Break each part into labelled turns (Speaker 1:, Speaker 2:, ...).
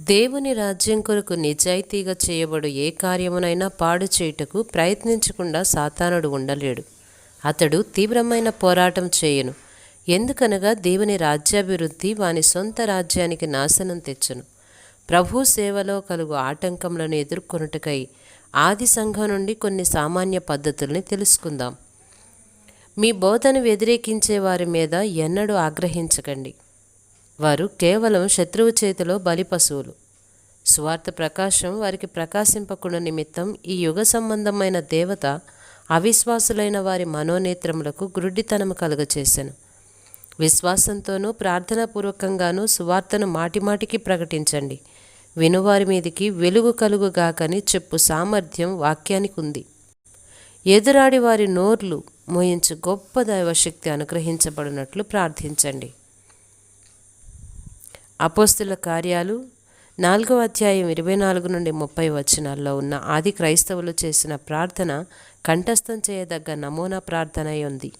Speaker 1: దేవుని రాజ్యం కొరకు నిజాయితీగా చేయబడు ఏ కార్యమునైనా పాడు చేయుటకు ప్రయత్నించకుండా సాతానుడు ఉండలేడు. అతడు తీవ్రమైన పోరాటం చేయను. ఎందుకనగా దేవుని రాజ్యాభివృద్ధి వాని సొంత రాజ్యానికి నాశనం తెచ్చును. ప్రభు సేవలో కలుగు ఆటంకములను ఎదుర్కొనుటకై ఆది సంఘం నుండి కొన్ని సామాన్య పద్ధతుల్ని తెలుసుకుందాం. మీ బోధను వ్యతిరేకించే వారి మీద ఎన్నడూ ఆగ్రహించకండి. వారు కేవలం శత్రువు చేతిలో బలి పశువులు. స్వార్థ ప్రకాశం వారికి ప్రకాశింపకుండా నిమిత్తం ఈ యుగ సంబంధమైన దేవత అవిశ్వాసులైన వారి మనోనేత్రములకు గురుడితనము కలుగచేశాను విశ్వాసంతోనూ ప్రార్థనాపూర్వకంగానూ సువార్తను మాటిమాటికి ప్రకటించండి. వినువారి మీదికి వెలుగు కలుగుగాకని చెప్పు సామర్థ్యం వాక్యానికి ఉంది. ఎదురాడి వారి నోర్లు మోయించు గొప్ప దైవశక్తి అనుగ్రహించబడినట్లు ప్రార్థించండి. అపోస్తుల కార్యాలు నాలుగవ అధ్యాయం ఇరవై నాలుగు నుండి ముప్పై వచనాల్లో ఉన్న ఆది క్రైస్తవులు చేసిన ప్రార్థన కంఠస్థం చేయదగ్గ నమూనా ప్రార్థన ఉంది.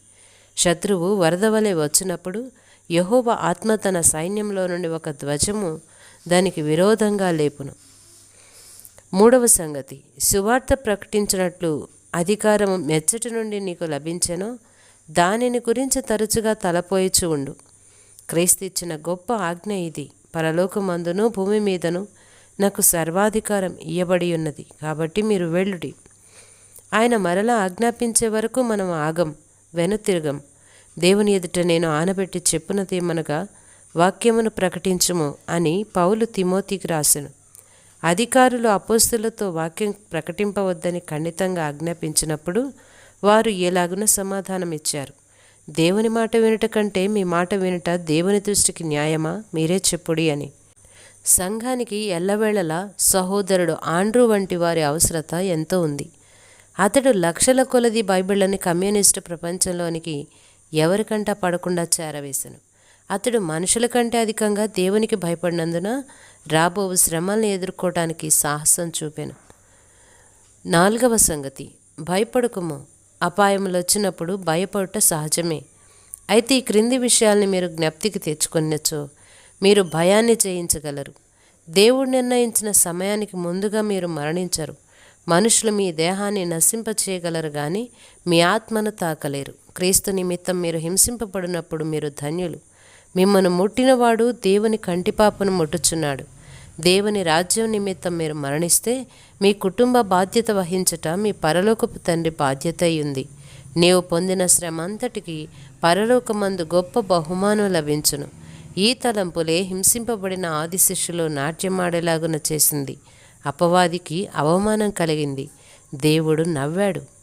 Speaker 1: శత్రువు వరద వలె వచ్చినప్పుడు యహోవ ఆత్మ తన సైన్యంలో నుండి ఒక ధ్వజము దానికి విరోధంగా లేపును. మూడవ సంగతి సువార్త ప్రకటించినట్లు అధికారం మెచ్చటి నుండి నీకు లభించెనో దానిని గురించి తరచుగా తలపోయిచు ఉండు. క్రీస్తు ఇచ్చిన గొప్ప ఆజ్ఞ ఇది. పరలోకమందును భూమి మీదను నాకు సర్వాధికారం ఇయ్యబడి ఉన్నది. కాబట్టి మీరు వెళ్ళుడి. ఆయన మరలా ఆజ్ఞాపించే వరకు మనం ఆగం వెనుతిరగం. దేవుని ఎదుట నేను ఆనబెట్టి చెప్పునదేమనగా వాక్యమును ప్రకటించుము అని పౌలు తిమోతికి రాసెను. అధికారులు అపోస్తులతో వాక్యం ప్రకటింపవద్దని ఖండితంగా ఆజ్ఞాపించినప్పుడు వారు ఎలాగున సమాధానం ఇచ్చారు దేవుని మాట వినుట కంటే మీ మాట వినుట దేవుని దృష్టికి న్యాయమా? మీరే చెప్పుడి అని. సంఘానికి ఎల్లవేళలా సహోదరుడు ఆండ్రూ వంటి వారి అవసరత ఎంతో ఉంది. అతడు లక్షల కొలది బైబిళ్ళని కమ్యూనిస్టు ప్రపంచంలోనికి ఎవరికంటా పడకుండా చేరవేశాను అతడు మనుషుల కంటే అధికంగా దేవునికి భయపడినందున రాబో శ్రమల్ని ఎదుర్కోవటానికి సాహసం చూపాను. నాలుగవ సంగతి భయపడకము. అపాయములు వచ్చినప్పుడు భయపడుట సహజమే. అయితే ఈ క్రింది విషయాల్ని మీరు జ్ఞప్తికి తెచ్చుకొనొచ్చు. మీరు భయాన్ని జయించగలరు. దేవుడు నిర్ణయించిన సమయానికి ముందుగా మీరు మరణించరు. మనుషులు మీ దేహాన్ని నశింపచేయగలరు కానీ మీ ఆత్మను తాకలేరు. క్రీస్తు నిమిత్తం మీరు హింసింపబడినప్పుడు మీరు ధన్యులు. మిమ్మను ముట్టినవాడు దేవుని కంటిపాపను ముట్టుచున్నాడు. దేవుని రాజ్యం నిమిత్తం మీరు మరణిస్తే మీ కుటుంబ బాధ్యత వహించట మీ పరలోకపు తండ్రి బాధ్యత ఉంది. నీవు పొందిన శ్రమ అంతటికి పరలోకమందు గొప్ప బహుమానం లభించును. ఈ తలంపులే హింసింపబడిన ఆది శిష్యులు నాట్యమాడేలాగున చేసింది. అపవాదికి అవమానం కలిగింది. దేవుడు నవ్వాడు.